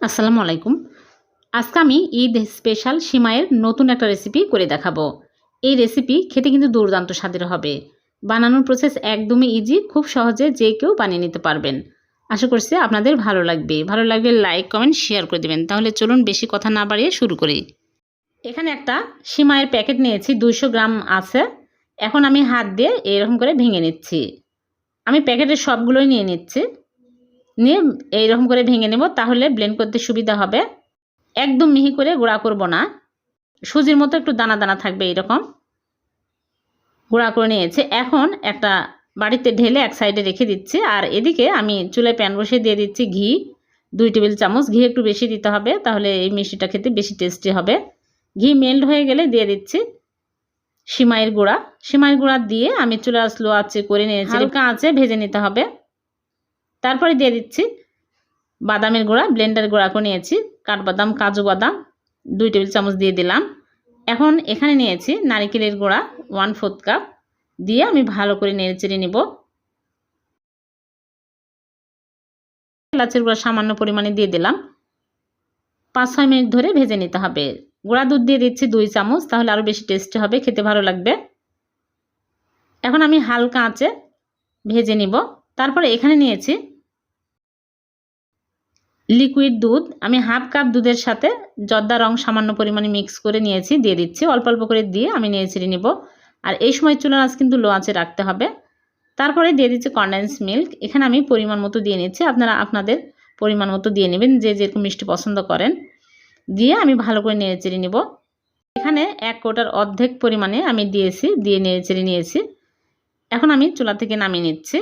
আসসালামু আলাইকুম। আজকে আমি ঈদ স্পেশাল সিমাইয়ের নতুন একটা রেসিপি করে দেখাবো। এই রেসিপি খেতে কিন্তু দুর্দান্ত স্বাদের হবে। বানানোর প্রসেস একদমই ইজি খুব সহজে যে কেউ বানিয়ে নিতে পারবেন। আশা করছি আপনাদের ভালো লাগবে। ভালো লাগলে লাইক কমেন্ট শেয়ার করে দেবেন। তাহলে চলুন বেশি কথা না বাড়িয়ে শুরু করি। এখানে একটা সিমাইয়ের প্যাকেট নিয়েছি, দুইশো গ্রাম আছে। এখন আমি হাত দিয়ে এরকম করে ভেঙে নিচ্ছি। আমি প্যাকেটের সবগুলোই নিয়ে নিচ্ছি। নিয়ে এইরকম করে ভেঙে নেব তাহলে ব্লেন্ড করতে সুবিধা হবে। একদম মিহি করে গুঁড়া করব না। সুজির মতো একটু দানা দানা থাকবে এইরকম। গুঁড়া করে নিয়েছে। এখন একটা বাড়িতে ঢেলে এক সাইডে রেখে দিচ্ছি। আর এদিকে আমি চুলায় প্যান বসিয়ে দিয়ে দিচ্ছি ঘি। দুই টেবিল চামচ ঘি একটু বেশি দিতে হবে তাহলে এই মিষ্টিটা খেতে বেশি টেস্টি হবে। ঘি মেল্ট হয়ে গেলে দিয়ে দিচ্ছি সিমাইয়ের গুঁড়া। সিমাইয়ের গুঁড়া দিয়ে আমি চুলা স্লো আছে করে নিয়েছি। হালকা আছে ভেজে নিতে হবে। তারপরে দিয়ে দিচ্ছি বাদামের গুঁড়া ব্লেন্ডার গুঁড়া করে নিয়েছি, কাঠবাদাম, কাজু বাদাম, দুই টেবিল চামচ দিয়ে দিলাম। এখন এখানে নিয়েছি নারিকেলের গুঁড়া ওয়ান ফোর্থ কাপ দিয়ে আমি ভালো করে নেড়ে চেড়ে নিব। এলাচের গুঁড়া সামান্য পরিমাণে দিয়ে দিলাম। পাঁচ ছয় মিনিট ধরে ভেজে নিতে হবে। গুঁড়া দুধ দিয়ে দিচ্ছি দুই চামচ, তাহলে আরও বেশি টেস্টি হবে, খেতে ভালো লাগবে। এখন আমি হালকা আঁচে ভেজে নিব। তারপরে এখানে নিয়েছি লিকুইড দুধ, আমি হাফ কাপ দুধের সাথে জর্দা রং সামান্য পরিমাণে মিক্স করে নিয়েছি, দিয়ে দিচ্ছি। অল্প অল্প করে দিয়ে আমি নিয়ে ছিঁড়ে নিব। আর এই সময় চুলার আঁচ কিন্তু লো আঁচে রাখতে হবে। তারপরে দিয়ে দিচ্ছি কন্ডেন্স মিল্ক এখানে আমি পরিমাণ মতো দিয়ে নিচ্ছি। আপনারা আপনাদের পরিমাণ মতো দিয়ে নেবেন, যে যেরকম মিষ্টি পছন্দ করেন। দিয়ে আমি ভালো করে নেড়ে চেড়ে নিব। এখানে এক কোটার অর্ধেক পরিমাণে আমি দিয়েছি, দিয়ে নেড়ে চেড়ে নিয়েছি। এখন আমি চুলা থেকে নামিয়ে নিচ্ছি।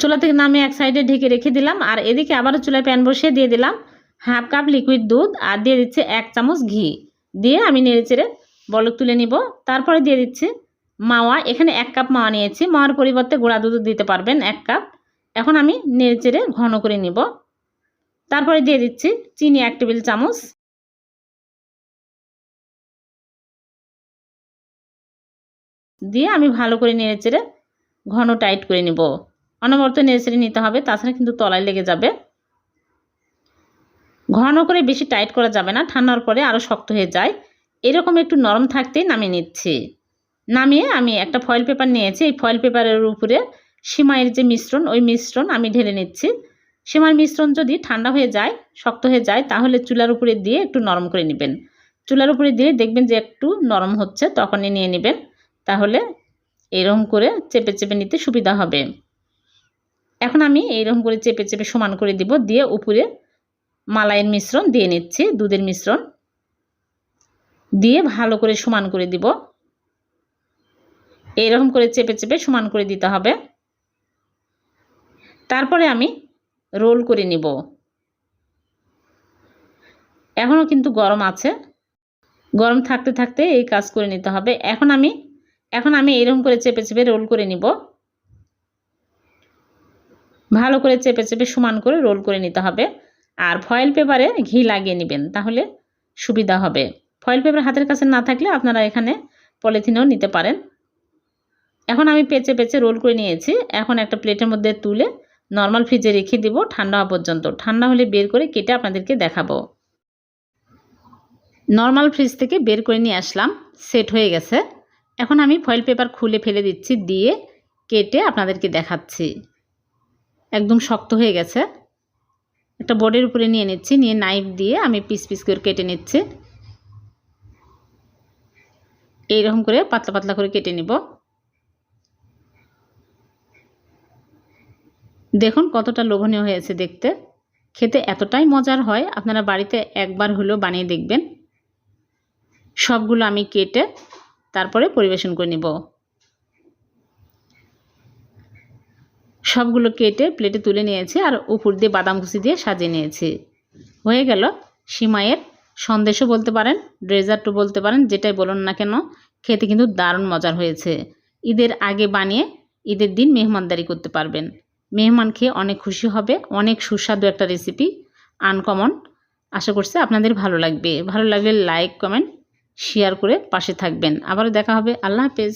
চুলা থেকে নামিয়ে এক সাইডে ঢেকে রেখে দিলাম, আর এদিকে আবারও চুলায় প্যান বসিয়ে দিয়ে দিলাম। হাফ কাপ লিকুইড দুধ, আর দিয়ে দিচ্ছে এক চামচ ঘি। দিয়ে আমি নেড়ে চেড়ে বলক তুলে নিব। তারপরে দিয়ে দিচ্ছি মাওয়া। এখানে এক কাপ মাওয়া নিয়েছি। মাওয়ার পরিবর্তে গোড়া দুধ দিতে পারবেন এক কাপ। এখন আমি নেড়ে চেড়ে ঘন করে নিব। তারপরে দিয়ে দিচ্ছি চিনি এক টেবিল চামচ। দিয়ে আমি ভালো করে নেড়ে চেড়ে ঘন টাইট করে নিব। অনবরত নেড়ে নিতে হবে, তাছাড়া কিন্তু তলায় লেগে যাবে। ঘন করে বেশি টাইট করা যাবে না, ঠান্ডার পরে আরও শক্ত হয়ে যায়। এরকম একটু নরম থাকতেই নামিয়ে নিচ্ছি। নামিয়ে আমি একটা ফয়েল পেপার নিয়েছি, এই ফয়েল পেপারের উপরে সিমাইয়ের যে মিশ্রণ, ওই মিশ্রণ আমি ঢেলে নিচ্ছি। সিমার মিশ্রণ যদি ঠান্ডা হয়ে যায়, শক্ত হয়ে যায়, তাহলে চুলার উপরে দিয়ে একটু নরম করে নেবেন। চুলার উপরে দিয়ে দেখবেন যে একটু নরম হচ্ছে, তখনই নিয়ে নেবেন। তাহলে এরকম করে চেপে চেপে নিতে সুবিধা হবে। এখন আমি এইরকম করে চেপে চেপে সমান করে দিব, দিয়ে উপরে মালাইয়ের মিশ্রণ দিয়ে নিচ্ছি, দুধের মিশ্রণ। দিয়ে ভালো করে সমান করে দিব। এইরকম করে চেপে চেপে সমান করে দিতে হবে। তারপরে আমি রোল করে নিব। এখনও কিন্তু গরম আছে। গরম থাকতে থাকতে এই কাজ করে নিতে হবে। এখন আমি এখন আমি এরকম করে চেপে চেপে রোল করে নিব। ভালো করে চেপে চেপে সমান করে রোল করে নিতে হবে। আর ফয়েল পেপারে ঘি লাগিয়ে নেবেন, তাহলে সুবিধা হবে। ফয়েল পেপার হাতের কাছে না থাকলে আপনারা এখানে পলিথিনেও নিতে পারেন। এখন আমি পেঁচে পেঁচে রোল করে নিয়েছি। এখন একটা প্লেটের মধ্যে তুলে নর্মাল ফ্রিজে রেখে দিব ঠান্ডা হওয়া পর্যন্ত। ঠান্ডা হলে বের করে কেটে আপনাদেরকে দেখাবো। নর্মাল ফ্রিজ থেকে বের করে নিয়ে আসলাম সেট হয়ে গেছে। এখন আমি ফয়েল পেপার খুলে ফেলে দিচ্ছি, দিয়ে কেটে আপনাদেরকে দেখাচ্ছি। একদম শক্ত হয়ে গেছে। একটা বোর্ডের উপরে নিয়ে নিচ্ছি, নিয়ে নাইফ দিয়ে আমি পিস পিস করে কেটে নিচ্ছি। এইরকম করে পাতলা পাতলা করে কেটে নিব। দেখুন কতটা লোভনীয় হয়েছে দেখতে। খেতে এতটাই মজার হয়, আপনারা বাড়িতে একবার হলেও বানিয়ে দেখবেন। সবগুলো আমি কেটে তারপরে পরিবেশন করে নিব। সবগুলো কেটে প্লেটে তুলে নিয়েছি আর উপর দিয়ে বাদাম কুচি দিয়ে সাজিয়ে নিয়েছি। হয়ে গেল সিমাইয়ের সন্দেশও বলতে পারেন ড্রেজারটু বলতে পারেন, যেটাই বলুন না কেন, খেতে কিন্তু দারুণ মজার হয়েছে। ঈদের আগে বানিয়ে ঈদের দিন মেহমানদারি করতে পারবেন। মেহমান খেয়ে অনেক খুশি হবে, অনেক সুস্বাদু একটা রেসিপি আনকমন আশা করছি আপনাদের ভালো লাগবে। ভালো লাগলে লাইক কমেন্ট শেয়ার করে পাশে থাকবেন। আবারও দেখা হবে। আল্লাহ হাফেজ।